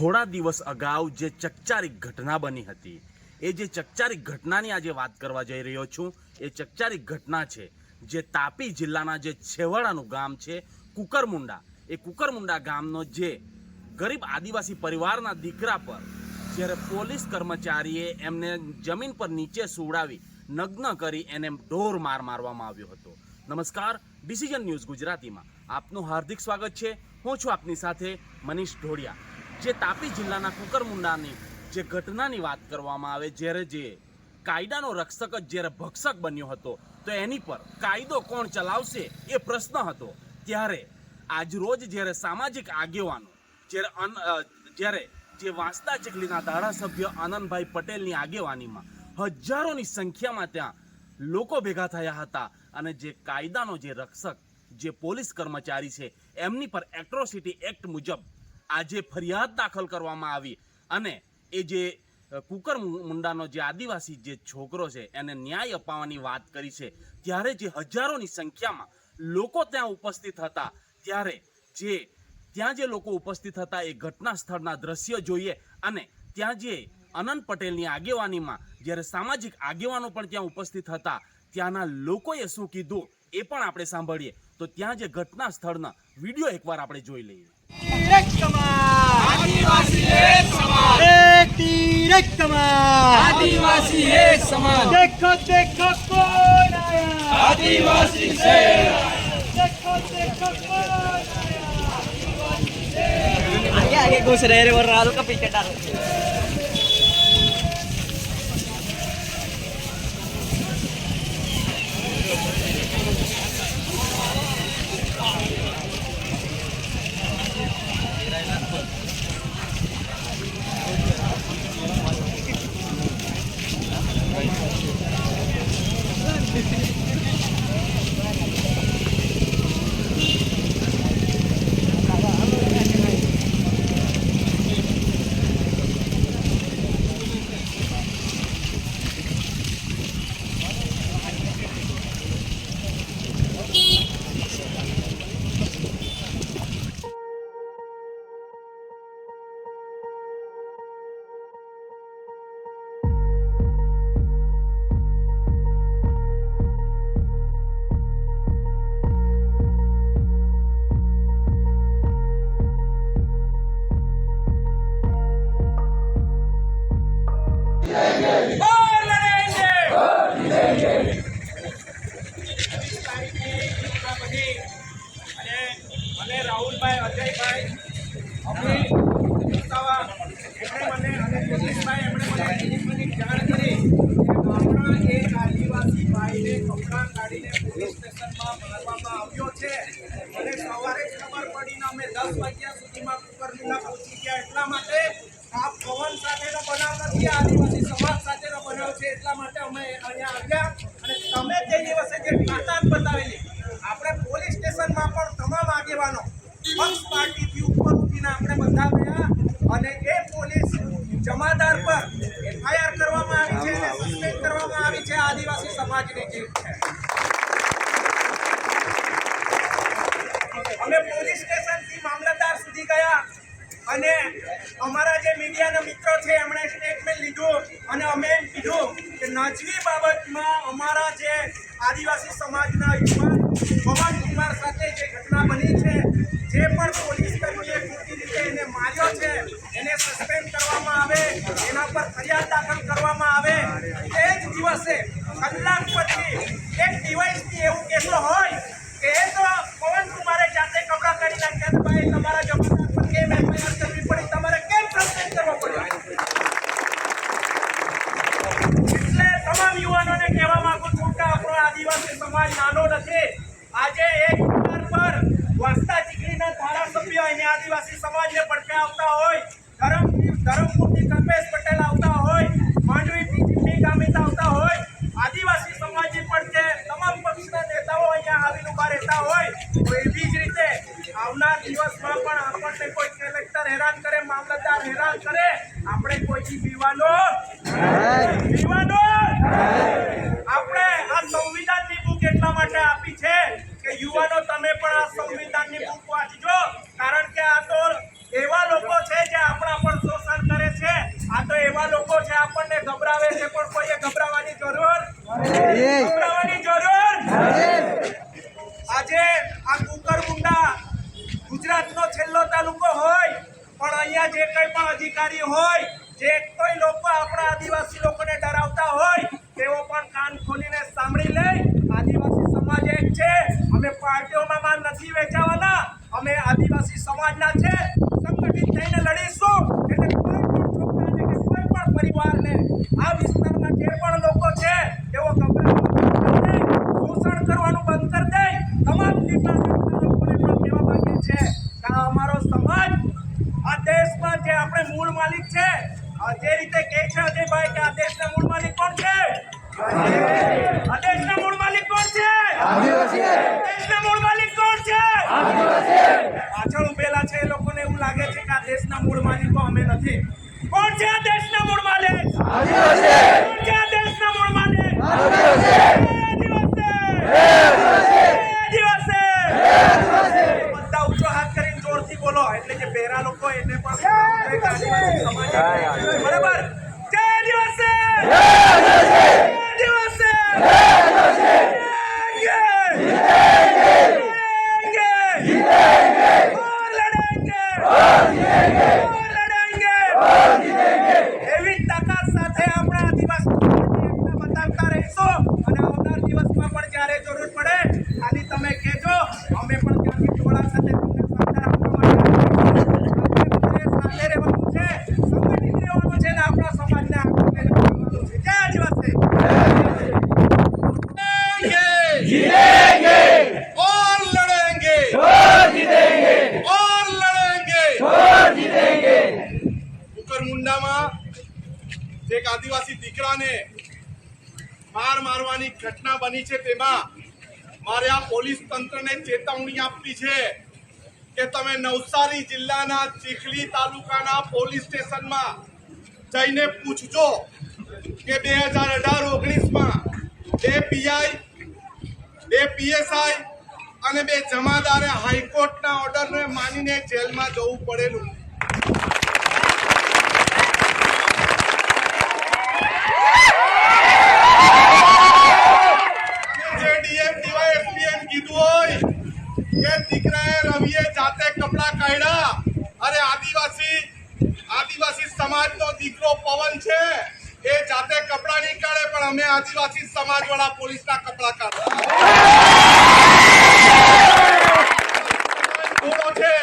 થોડા દિવસ અગાઉ જે ચકચારિક ઘટના બની હતી, એ જે ચકચારિક ઘટનાની આજે વાત કરવા જઈ રહ્યો છું, એ ચકચારિક ઘટના છે, જે તાપી જિલ્લાના જે છેવાડાનું ગામ છે, કુકરમુંડા. એ કુકરમુંડા ગામનો જે ગરીબ આદિવાસી પરિવારના દીકરા પર જ્યારે પોલીસ કર્મચારીએ એમને જમીન પર નીચે સુવડાવી, નગ્ન કરી એને ઢોર માર મારવામાં આવ્યો હતો. નમસ્કાર ડિસિઝન ન્યૂઝ ગુજરાતીમાં. આપનું હાર્દિક સ્વાગત છે. હું છું આપની સાથે મનીષ ઢોડિયા. જે તાપી જિલ્લાના કુકરમુંડાની જે ઘટનાની વાત કરવામાં આવે, જ્યારે જે કાયદાનો રક્ષક જ જ્યારે ભક્ષક બન્યો હતો, તો એની પર કાયદો કોણ ચલાવશે એ પ્રશ્ન હતો. ત્યારે આજરોજ જ્યારે સામાજિક આગેવાનો, જ્યારે જ્યારે જે વાંસદા ચીખલીના ધારાસભ્ય આનંદભાઈ પટેલની આગેવાનીમાં હજારોની સંખ્યામાં ત્યાં લોકો ભેગા થયા હતા અને જે કાયદાનો જે રક્ષક, જે પોલીસ કર્મચારી છે, એમની પર એટ્રોસિટી એક્ટ મુજબ આજે ફરિયાદ દાખલ કરવામાં આવી અને એ જે કુકર મુંડાનો જે આદિવાસી જે છોકરો છે, એને ન્યાય અપાવવાની વાત કરી છે, ત્યારે જે હજારોની સંખ્યામાં લોકો ત્યાં ઉપસ્થિત હતા, ત્યારે જે, ત્યાં જે લોકો ઉપસ્થિત હતા એ ઘટના સ્થળના દ્રશ્ય જોઈએ અને ત્યાં જે અનંત પટેલની આગેવાનીમાં, જ્યારે સામાજિક આગેવાનો પણ ત્યાં ઉપસ્થિત હતા, ત્યાંના લોકોએ શું કીધું એ પણ આપણે સાંભળીએ. તો ત્યાં જે ઘટના સ્થળના વીડિયો એકવાર આપણે જોઈ લઈએ. एक आदिवासी एक समाज आदिवासी एक समाज देखो देखो कौन आया आदिवासी से देखो देखो कौन आया आगे आगे घुस रहे रे वरना हल्का पीछे डालो એટલા માટે અમે અહીંયા આવ્યા અને તમે તે દિવસે જે તાકાત આપણે પોલીસ સ્ટેશનમાં પણ તમામ આગેવાનો પક્ષ ઉપર ઉઠીને આપણે બધા અને એ પોલીસ જમાદાર પર એફઆઈઆર કરવામાં આવી છે કરવામાં આવી છે આદિવાસી સમાજની જીત છે અમે પોલીસ સ્ટેશનથી મામલતદાર સુધી ગયા અને અમારા જે મીડિયાના મિત્રો છે, એમણે સ્ટેટમેન્ટ લીધું અને અમે એમ કીધું કે નજવી બાબતમાં અમારા જે આદિવાસી સમાજના યુવાન પવન કુમાર સાથે જે ઘટના બની છે, જે પણ પોલીસ કર્મીએ ખોટી રીતે એને માર્યો છે, એને સસ્પેન્ડ કરવામાં આવે, એના પર ફરિયાદ દાખલ કરવામાં આવે, એ જ દિવસે કલાક પછી એક ડિવાઇસથી એવું કહેતો હોય સંવિધાનની બુક વાંચજો. કારણ કે આ તો એવા લોકો છે જે આપણા પર શોષણ કરે છે. આ તો એવા લોકો છે આપણને ગભરાવે છે પણ કોઈએ ગભરાવાની જરૂર ગભરાવાની જરૂર આજે આ કુકરમુંડા ગુજરાતનો છેલ્લો તાલુકો હોય પણ અહીંયા જે કંઈ પણ અધિકારી હોય જે કોઈ લોકો આપણા આદિવાસી લોકોને ડરાવતા હોય તેઓ પણ કાન ખોલીને સાંભળી લે. આદિવાસી સમાજ એક છે. અમે પાર્ટી વેચાવાના. અમે આદિવાસી સમાજના છે. સંગઠિત થઈને લડીશું. એટલે કોઈ પણ છોકરાને કે કોઈ પણ પરિવારને આ વિસ્તારમાં જે પણ લોકો છે, તેઓ ગભરાવાનું શોષણ કરવાનું બંધ કરી દે. તમામ લીમડા લોકોને પણ કહેવા માંગે છે. કે અમારો સમાજ, આ દેશમાં જે આપણે મૂળ માલિક છે જે રીતે કહે છે અજયભાઈ કે આ દેશના મૂળ માલિક કોણ છે? આ દેશના મૂળ માલિક કોણ છે? દેશના મૂળ માલિક કોણ છે પાછળ ઉભેલા છે એ લોકોને એવું લાગે છે કે આ દેશના મૂળ માલિકો અમે નથી કોણ છે આ દેશના મૂળ માલિક કોણ છે આ દેશના મૂળ માલિક આદિવાસી! એક આદિવાસી દીકરાને માર મારવાની ઘટના બની છે તેમાં મારે આ પોલીસ તંત્રને ચેતવણી આપવી છે કે તમે નવસારી જિલ્લાના ચીખલી તાલુકાના પોલીસ સ્ટેશનમાં જઈને પૂછજો કે બે હજાર અઢાર ઓગણીસમાં બે પીઆઈ, બે પીએસઆઈ અને બે જમાદારે હાઈકોર્ટના ઓર્ડરને માનીને જેલમાં જવું પડેલું અને જે ડીએમ ડીવાયએસપી એમ કીધું હોય. એ દીકરાએ રવિએ જાતે કપડાં કાઢ્યા. અરે આદિવાસી આદિવાસી સમાજનો દીકરો પવન છે. એ જાતે કપડાં નહીં કાઢે, પણ અમે આદિવાસી સમાજ વાળા પોલીસના કપડાં કાઢે થોડો છે?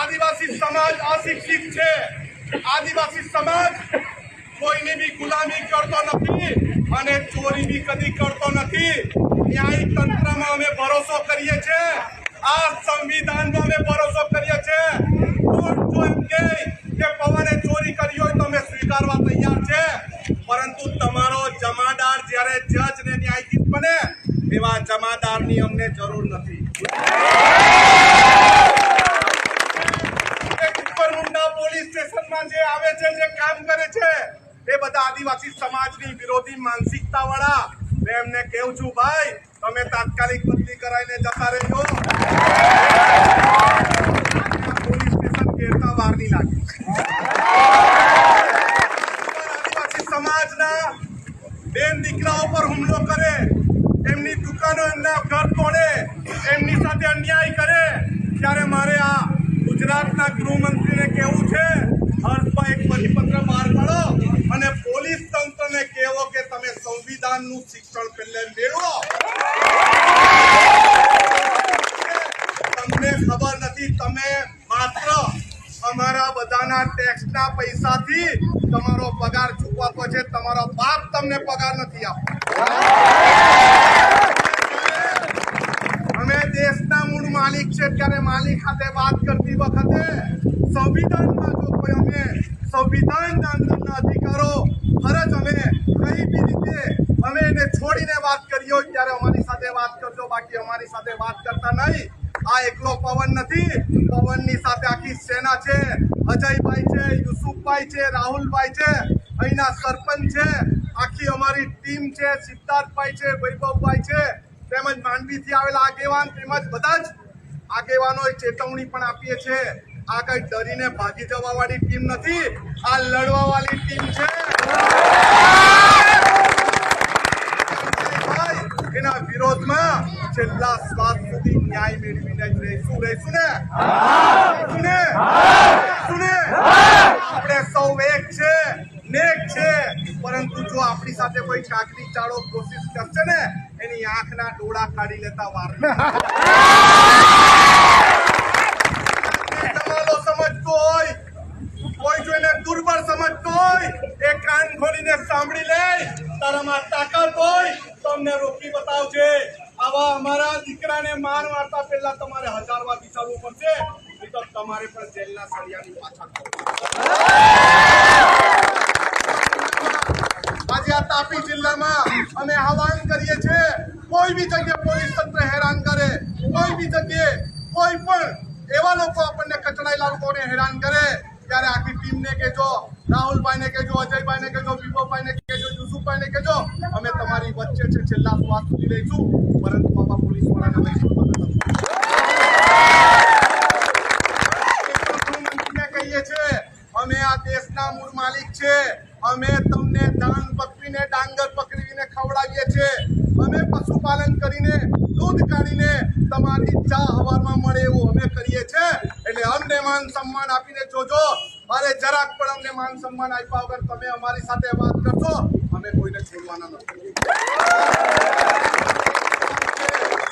આદિવાસી સમાજ અશિક્ષિત છે. આદિવાસી સમાજ કોઈની બી ગુલામી કરતો નથી અને ચોરી બી કદી કરતો નથી. ન્યાય તંત્રમાં અમે ભરોસો કરીએ છીએ. આ સંવિધાનમાં અમે ભરોસો કરીએ છીએ કોર્ટ જો એમ કહે કે પવને ચોરી કરી હોય તો અમે સ્વીકારવા તૈયાર છે પરંતુ તમારો જમાદાર જ્યારે જજ ને ન્યાયાધીશ બને એવા જમાદારની અમને જરૂર નથી એ કુકરમુંડા પોલીસ સ્ટેશનમાં જે આવે છે જે કામ કરે છે એ બધા આદિવાસી સમાજની વિરોધી માનસિકતા વાળા મેં એમને કેવું છું ભાઈ તમે તાત્કાલિક બદલી કરાવીને જતા રહેજો પોલીસ સ્ટેશન ઘેરતા વાર નહીં લાગે. આદિવાસી સમાજના બેન દીકરાઓ પર હુમલો કરે, એમની દુકાનો એમના ઘર તોડે, એમની સાથે અન્યાય કરે, ત્યારે મારે આ ગુજરાતના ગૃહમંત્રીને કહેવું છે, હર્ષભાઈ, એક પરિપત્ર બહાર પાડો અને પોલીસ તંત્રને કહેવો કે તમે સંવિધાનનું શિક્ષણ પહેલે મેળવો તમને ખબર નથી તમે માત્ર અમારા બધાના ટેક્સના પૈસાથી તમારો પગાર ચૂકવાતો છે તમારો બાપ તમને પગાર નથી આપતો. અમે દેશના મૂળ માલિક છે, ત્યારે માલિક સાથે વાત કરતી વખતે સંવિધાનમાં જો કોઈ અમે સંવિધાનના અંદરના અધિકારો ફરજ અમે કઈ બી રીતે અમે એને છોડીને વાત કરી હોય, ત્યારે અમારી સાથે વાત કરજો, બાકી અમારી સાથે વાત કરતા નહીં. આ એકલો પવન નથી. પવનની સાથે આખી સેના છે. અજયભાઈ છે, યુસુફભાઈ છે, રાહુલભાઈ છે, અહીંના સરપંચ છે. આખી અમારી ટીમ છે, સિદ્ધાર્થભાઈ છે, વૈભવભાઈ છે. તેમજ માંડવીથી આવેલા આગેવાન તેમજ બધા જ આગેવાનોએ ચેતવણી પણ આપીએ છે આ કઈ ડરીને ભાગી જવા વાળી ટીમ નથી. આ લડવા વાળી ટીમ છે. એના વિરોધમાં છેલ્લા શ્વાસ સુધી ન્યાય મેળવીને જ રહીશું. રહીશું ને? સુને આપણે સૌ એક છે પરંતુ જો આપણી સાથે કોઈ કાકરી ચાળો કોશિશ કરશે ને, એની આંખના ડોળા કાઢી લેતા વાર સમજતો હોય, કોઈ જો એને દુર્બળ સમજતો હોય, એ કાન ખોલીને સાંભળી લે. તારામાં તાકાત હોય તો અમને રોકી બતાવજે આવા અમારા દીકરાને માર મારતા પહેલા હજાર વિચારવું પડશે તો તમારે પણ જેલના સળિયાની પાછળ તાપી જિલ્લામાં અમે આહવાન કરીએ છીએ, કોઈ બી જગ્યાએ પોલીસ તંત્ર હેરાન કરે, કોઈ બી જગ્યાએ કોઈ પણ એવા લોકો આપણને કચડાયેલા લોકોને હેરાન કરે, ત્યારે આખી ટીમને કહેજો, રાહુલભાઈને કહેજો, અજયભાઈને કહેજો, વિભવભાઈને કહેજો, યુસુફભાઈને કહેજો, અમે તમારી વચ્ચે છે, છેલ્લા શ્વાસ સુધી રહીશું. પરંતુ આવા પોલીસ વાળાને કહીએ છીએ. અમે આ દેશના મૂળ માલિક છે. અમે તમને દાન પકવીને ડાંગર પકડીને ખવડાવીએ છીએ. અમે પશુપાલન કરીને, દૂધ કાઢીને તમારી ચા હવારમાં મળે એવું અમે કરીએ છીએ. એટલે અમને માન સન્માન આપીને જોજો. અરે જરાક પણ અમને માન સન્માન આપ્યા વગર તમે અમારી સાથે વાત કરશો. અમે કોઈને છોડવાના નથી.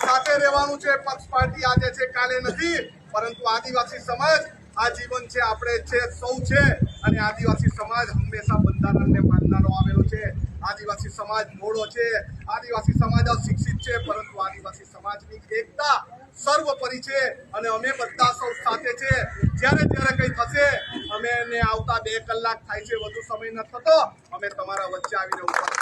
સાથે રહેવાનું છે. પક્ષ પાર્ટી આજે છે, કાલે નથી. પરંતુ આદિવાસી સમાજ આજીવન છે, આપણે છે, સૌ છે. અને આદિવાસી સમાજ હંમેશા બંધારણને માનનારો આવેલો છે. આદિવાસી સમાજ મોડો છે. આદિવાસી સમાજ અશિક્ષિત છે, પરંતુ આદિવાસી સમાજની એકતા સર્વોપરી છે. અને અમે બધા સૌ સાથે છે. જ્યારે જ્યારે કંઈ થશે, અમે એને આવતા બે કલાક થાય છે, વધુ સમય ન થતો, અમે તમારા વચ્ચે આવીને ઊભા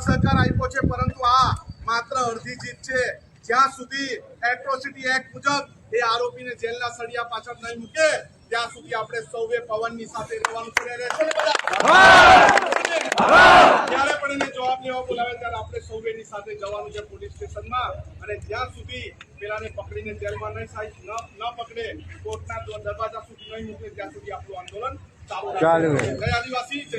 સહકાર આપ્યો છે, પરંતુ આ માત્ર અડધી જીત છે. જ્યાં સુધી એટ્રોસિટી એક્ટ મુજબ એ આરોપીને જેલના સળિયા પાછળ નહીં મૂકે ત્યાં સુધી આપણે સૌએ પવનની સાથે રહેવાનું પડે રહેશે ને બધા? જ્યારે પણ એને જવાબ લેવા બોલાવે ત્યારે આપણે સૌએ સાથે જવાનું છે પોલીસ સ્ટેશનમાં. અને જ્યાં સુધી પેલાને પકડીને જેલમાં નહીં સાહેબ ન પકડે કોર્ટના દરવાજા સુધી નહીં મૂકે ત્યાં સુધી આપણું આંદોલન ચાલુ જય આદિવાસી જય.